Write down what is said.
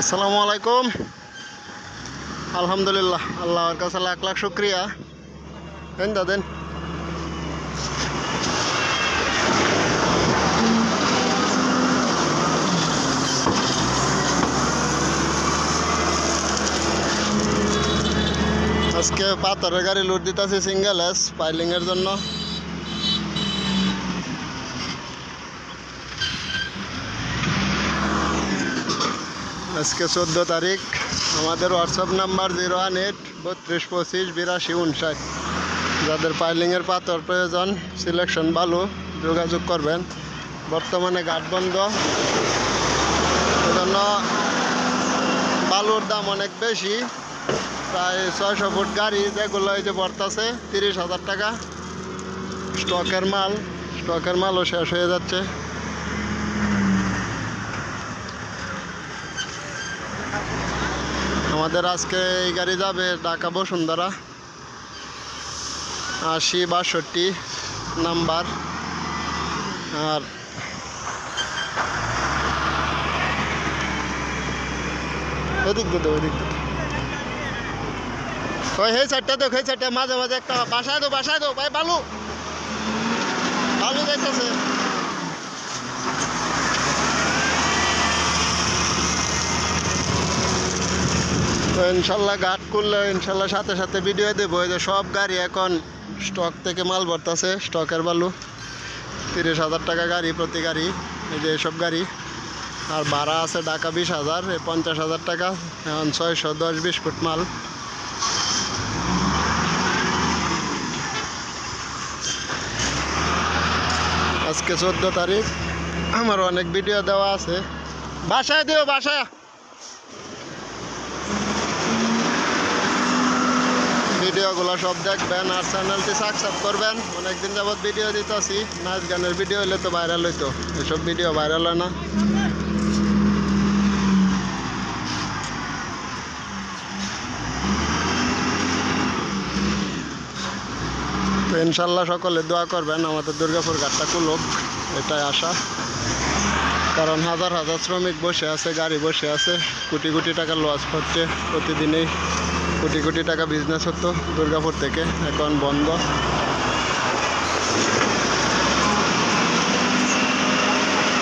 আসসালামু আলাইকুম। আলহামদুলিল্লাহ, আল্লাহর কাছে লাখ লাখ শুক্রিয়া। দেন। দাদেন আজকে পাথরের গাড়ি লুট দিতেছি সিঙ্গেল এস পাইলিংয়ের জন্য। আজকে চোদ্দ তারিখ। আমাদের WhatsApp number zero one eight বত্রিশ পঁচিশ বিরাশি উনষাট যাদের পাইলিংয়ের পাথর প্রয়োজন সিলেকশন ভালো, যোগাযোগ করবেন। বর্তমানে ঘাট বন্ধ। এজন্য বালুর দাম অনেক বেশি। প্রায় ছয়শো ফুট গাড়ি যেগুলো এই যে বর্তাছে তিরিশ হাজার টাকা। স্টকের মাল, স্টকের মালও শেষ হয়ে যাচ্ছে। আমাদের আজকে এই গাড়ি যাবে ঢাকা বসুন্ধরা। আশি বাষট্টি নাম্বার। আর ওদিক দিয়ে ওদিক ওই হে তো মাঝে মাঝে একটা বাসায় দো বাসায় দো, ভাই, বালু। বালু যাইতেছে তো ইনশাল্লাহ গাট করলে ইনশাল্লাহ সাথে সাথে ভিডিও দেবো। এই যে সব গাড়ি এখন স্টক থেকে মাল ভরতাছে স্টকের বালু তিরিশ হাজার টাকা গাড়ি প্রতি গাড়ি। এই যে এসব গাড়ি। আর ভাড়া আছে ঢাকা বিশ হাজার পঞ্চাশ হাজার টাকা। এখন ছয়শো দশ বিশ ফুট মাল। আজকে চোদ্দ তারিখ। আমার অনেক ভিডিও দেওয়া আছে। বাসায় দিও, বাসায়। ভিডিওগুলো সব দেখবেন আর চ্যানেলটি সাবস্ক্রাইব করবেন। অনেকদিন যাবত ভিডিও দিতেছি। নাচ গানের ভিডিও হইলে তো ভাইরাল হইতো। এসব ভিডিও ভাইরাল হয় না। তো ইনশাল্লাহ সকলে দোয়া করবেন, আমাদের দুর্গাপুর ঘাটটা কুলুক এটাই আশা। কারণ হাজার হাজার শ্রমিক বসে আছে, গাড়ি বসে আছে, কোটি কোটি টাকা লস হচ্ছে প্রতিদিনই। কোটি কোটি টাকা বিজনেস হতো দুর্গাপুর থেকে এখন বন্ধ।